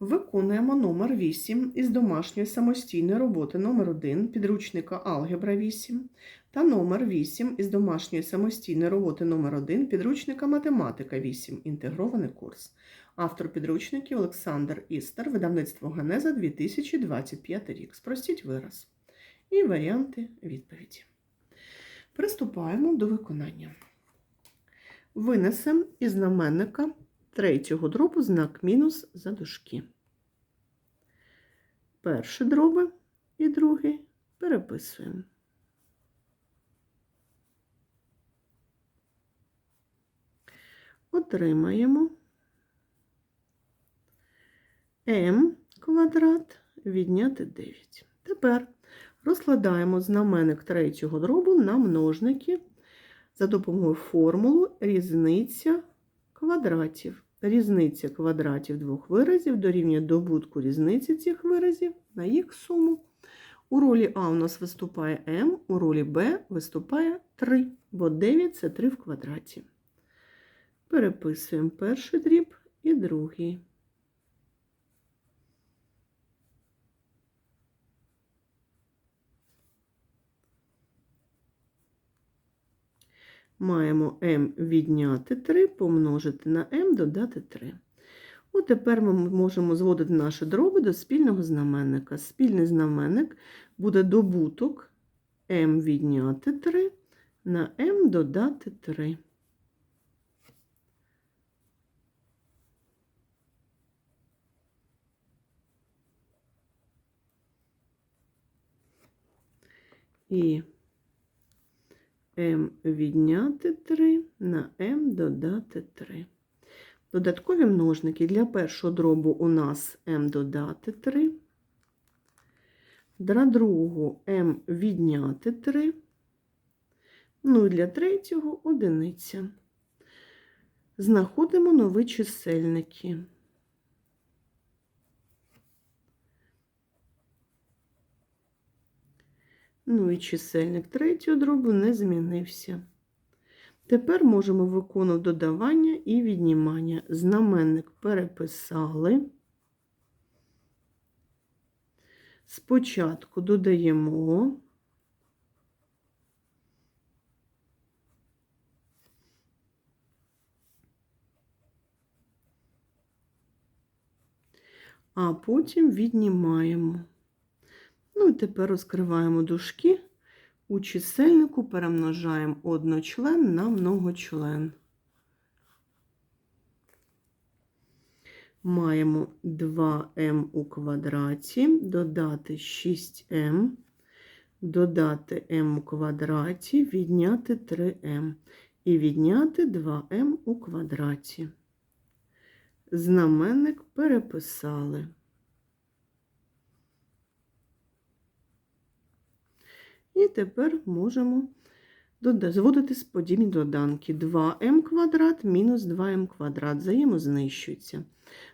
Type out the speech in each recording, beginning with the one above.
Виконуємо номер 8 із домашньої самостійної роботи номер 1 підручника Алгебра 8 та номер 8 із домашньої самостійної роботи номер 1 підручника Математика 8. Інтегрований курс. Автор підручників Олександр Істер, видавництво Генеза 2025 рік. Спростіть вираз. І варіанти відповіді. Приступаємо до виконання. Винесемо із знаменника третього дробу знак мінус за дужки. Перший дроби і другий переписуємо. Отримаємо m квадрат відняти 9. Тепер розкладаємо знаменник третього дробу на множники за допомогою формулу різниця квадратів. Різниця квадратів двох виразів дорівнює добутку різниці цих виразів на їх суму. У ролі А у нас виступає М, у ролі Б виступає 3, бо 9 це 3 в квадраті. Переписуємо перший дріб і другий. Маємо m відняти 3, помножити на m, додати 3. От тепер ми можемо зводити наші дроби до спільного знаменника. Спільний знаменник буде добуток m відняти 3 на m додати 3. І m відняти 3 на m додати 3. Додаткові множники для першого дробу у нас m додати 3. Для другого m відняти 3. Ну і для третього одиниця. Знаходимо нові чисельники. Ну і чисельник третього дробу не змінився. Тепер можемо виконувати додавання і віднімання. Знаменник переписали. Спочатку додаємо. А потім віднімаємо. Ну і тепер розкриваємо дужки. У чисельнику перемножаємо одночлен на многочлен. Маємо 2m у квадраті, додати 6m, додати m у квадраті, відняти 3m і відняти 2m у квадраті. Знаменник переписали. І тепер можемо зводити сподібні доданки. 2m квадрат мінус 2m квадрат взаємознищуються.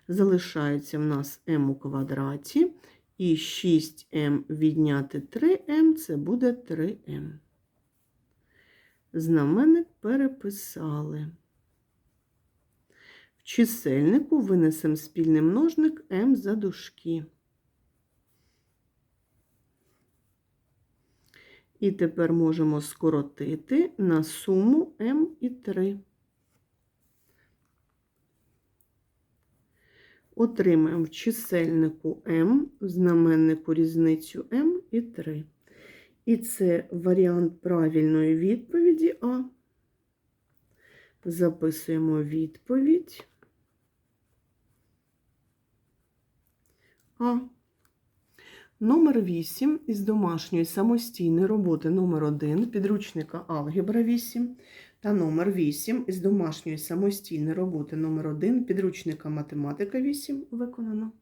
Залишається в нас m у квадраті. І 6m відняти 3m це буде 3m. Знаменник переписали. В чисельнику винесемо спільний множник m за дужки. І тепер можемо скоротити на суму m і 3. Отримаємо в чисельнику m, в знаменнику різницю m і 3. І це варіант правильної відповіді А. Записуємо відповідь А. Номер 8 із домашньої самостійної роботи. Номер 1 підручника Алгебра 8 та номер 8 із домашньої самостійної роботи. Номер 1 підручника Математика 8 виконано.